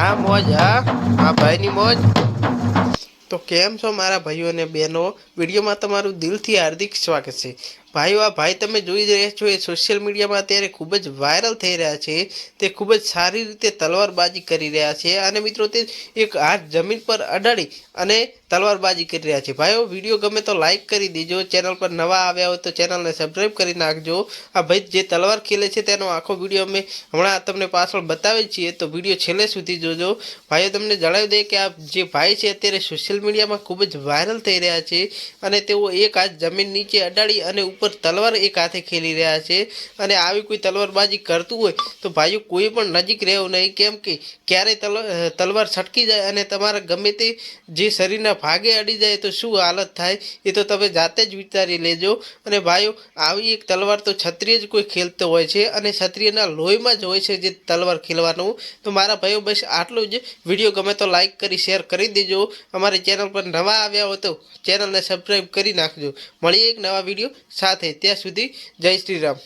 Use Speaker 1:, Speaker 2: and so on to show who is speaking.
Speaker 1: હા, મોજ, હા. હા ભાઈની મોજ. તો કેમ છો મારા ભાઈઓ અને બહેનો? વિડીયોમાં તમારું દિલથી હાર્દિક સ્વાગત છે. ભાઈઓ આ ભાઈ તમે જોઈ રહ્યા છો, એ સોશિયલ મીડિયામાં અત્યારે ખૂબ જ વાયરલ થઈ રહ્યા છે. તે ખૂબ જ સારી રીતે તલવારબાજી કરી રહ્યા છે અને મિત્રો, તે એક હાથ જમીન પર અડાડી અને તલવારબાજી કરી રહ્યા છે. ભાઈઓ વીડિયો ગમે તો લાઇક કરી દેજો. ચેનલ પર નવા આવ્યા હોય તો ચેનલને સબસ્ક્રાઈબ કરી નાખજો. આ ભાઈ જે તલવાર ખેલે છે, તેનો આખો વીડિયો અમે હમણાં તમને પાછળ બતાવીએ છીએ. તો વીડિયો છેલ્લે સુધી જોજો. ભાઈઓ, તમને જણાવી દઈએ કે આ જે ભાઈ છે, અત્યારે સોશિયલ મીડિયામાં ખૂબ જ વાયરલ થઈ રહ્યા છે અને તેઓ એક હાથ જમીન નીચે અડાડી અને ઉપર તલવાર એક હાથે ખેલી રહ્યા છે અને આવી કોઈ તલવારબાજી કરતું હોય તો ભાઈઓ કોઈ પણ નજીક રહેવું નહીં. કેમ કે ક્યારેય તલવાર તલવાર છટકી જાય અને તમારા ગમે તે જે શરીરના ભાગે અડી જાય તો શું હાલત થાય એ તો તમે જાતે જ વિચારી લેજો. અને ભાઈઓ, આવી એક તલવાર તો ક્ષત્રિય જ કોઈ ખેલતો હોય છે અને ક્ષત્રિયના લોહીમાં જ હોય છે જે તલવાર ખેલવાનું. તો મારા ભાઈઓ બસ આટલું જ. વીડિયો ગમે તો લાઈક કરી, શેર કરી દેજો. અમારી ચેનલ પર નવા આવ્યા હો તો ચેનલને સબસ્ક્રાઈબ કરી નાખજો. મળીએ એક નવા વીડિયો સાથે ત્યાં સુધી જય શ્રી રામ.